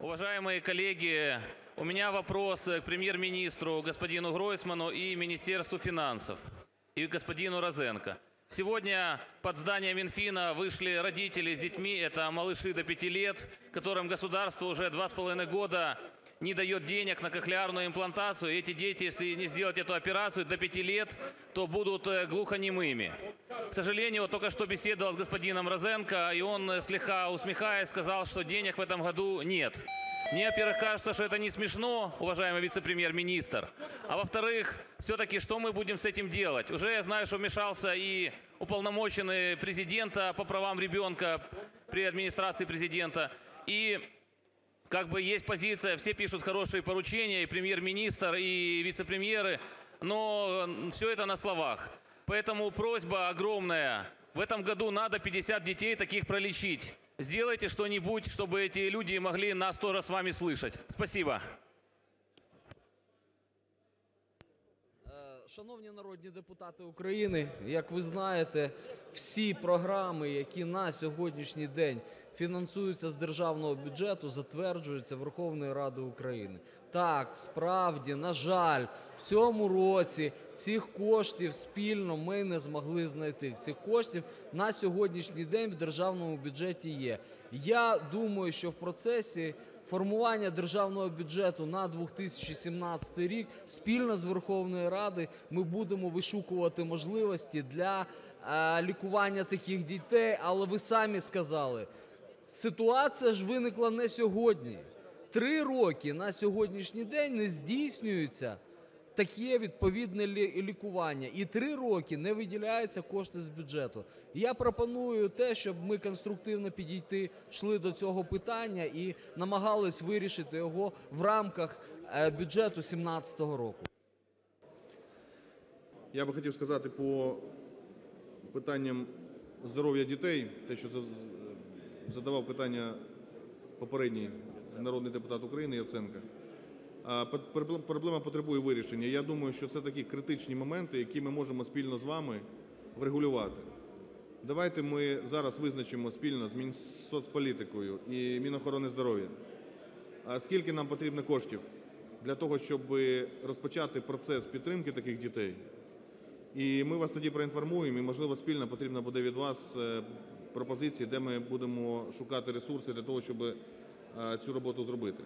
Уважаемые коллеги, у меня вопрос к Премьер-министру господину Гройсману и Министерству финансов, и господину Розенко. Сегодня под здание Минфина вышли родители с детьми, это малыши до 5 лет, которым государство уже 2,5 года не дает денег на кохлеарную имплантацию. Эти дети, если не сделать эту операцию до 5 лет, то будут э, глухонемыми. К сожалению, вот только что беседовал с господином Розенко, и он, э, слегка усмехаясь, сказал, что денег в этом году нет. Мне, во-первых, кажется, что это не смешно, уважаемый вице-премьер-министр. А во-вторых, все-таки что мы будем с этим делать? Уже я знаю, что вмешался и уполномоченный президента по правам ребенка при администрации президента. И как бы есть позиция, все пишут хорошие поручения, и премьер-министр, и вице-премьеры, но все это на словах. Поэтому просьба огромная. В этом году надо 50 детей таких пролечить. Сделайте что-нибудь, чтобы эти люди могли нас тоже с вами слышать. Спасибо. Шановні народні депутати України, як ви знаєте, всі програми, які на сьогоднішній день фінансуються з державного бюджету, затверджуються Верховною Радою України. Так, справді, на жаль, в цьому році цих коштів спільно ми не змогли знайти. Цих коштів на сьогоднішній день в державному бюджеті є. Я думаю, що в процесі формування державного бюджету на 2017 рік спільно з Верховною Радою ми будемо вишукувати можливості для е, лікування таких дітей. Але ви самі сказали, ситуація ж виникла не сьогодні. Три роки на сьогоднішній день не здійснюється таке відповідне лі- лікування. І три роки не виділяються кошти з бюджету. Я пропоную те, щоб ми конструктивно підійти, йшли до цього питання і намагались вирішити його в рамках е, бюджету 2017 року. Я би хотів сказати по питанням здоров'я дітей, те, що задавав питання попередній народний депутат України Яценко. Проблема потребує вирішення. Я думаю, що це такі критичні моменти, які ми можемо спільно з вами врегулювати. Давайте ми зараз визначимо спільно з Мінсоцполітикою і Мінохорони здоров'я, скільки нам потрібно коштів для того, щоб розпочати процес підтримки таких дітей. І ми вас тоді проінформуємо, і, можливо, спільно потрібно буде від вас е, пропозиції, де ми будемо шукати ресурси для того, щоб е, цю роботу зробити.